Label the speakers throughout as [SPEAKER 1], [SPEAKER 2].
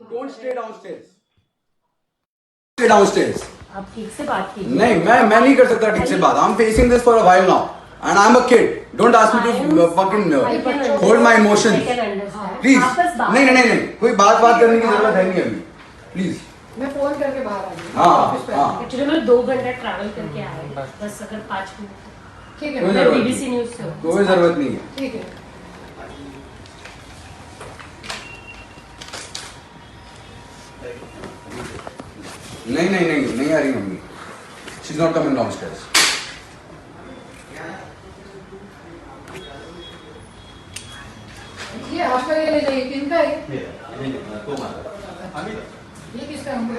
[SPEAKER 1] Don't stay downstairs. Stay downstairs.
[SPEAKER 2] आप ठीक से बात कीजिए।
[SPEAKER 1] नहीं मैं मैं नहीं कर सकता ठीक से बात। I am facing this for a while now and I am a kid don't ask me to fucking hold my emotions please नहीं नहीं नहीं नहीं. कोई बात बात करने की ज़रूरत है नहीं अभी। प्लीज़
[SPEAKER 3] मैं फ़ोन करके बाहर आ गई
[SPEAKER 1] हाँ।
[SPEAKER 3] ऑफ़िस पे।
[SPEAKER 1] हाँ।
[SPEAKER 2] एक्चुअली मैं दो घंटा ट्रैवल करके आए बस। अगर पाँच मिनट।
[SPEAKER 3] ठीक है
[SPEAKER 2] बीबीसी न्यूज़ से हूँ।
[SPEAKER 1] कोई ज़रूरत नहीं है।
[SPEAKER 3] ठीक है।
[SPEAKER 1] नहीं नहीं नहीं नहीं आ रही mummy. She is not coming downstairs
[SPEAKER 3] ये आपका ये ले जाइए किनका है। ये किसका है? हमको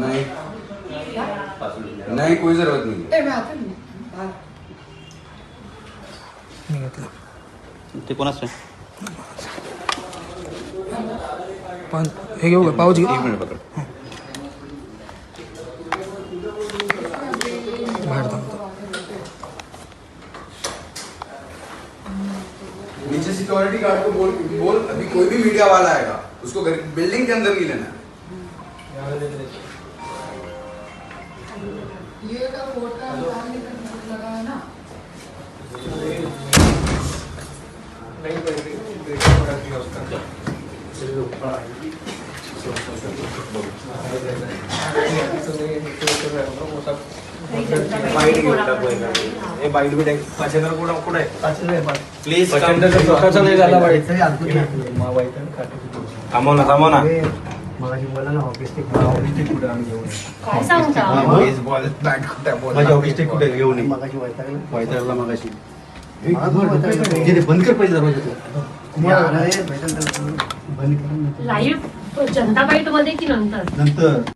[SPEAKER 1] नहीं। नहीं कोई ज़रूरत नहीं है।
[SPEAKER 3] ए मैं आती हूँ
[SPEAKER 4] ते कोणाचं
[SPEAKER 5] हे
[SPEAKER 4] एक मिनिट पकड
[SPEAKER 5] बाहेर थांबतो
[SPEAKER 1] नीचे सिक्योरिटी गार्ड को बोल बोल अभी कोई भी मीडिया वाला आएगा उसको घर बिल्डिंग के अंदर नहीं लेना है
[SPEAKER 3] ये का निकल लगा है ना.
[SPEAKER 2] नाही.
[SPEAKER 6] प्लीज. थांबव ना थांबव ना
[SPEAKER 2] काय सांगता
[SPEAKER 6] बेसबॉल बॅट कुठे
[SPEAKER 7] माझ्या ऑफिस कुठे घेऊन ये. वैतागला मगाशी बंद कर पाहिजे दरवाजा
[SPEAKER 2] लाईव्ह जनता बाईटमध्ये की नंतर?
[SPEAKER 7] नंतर.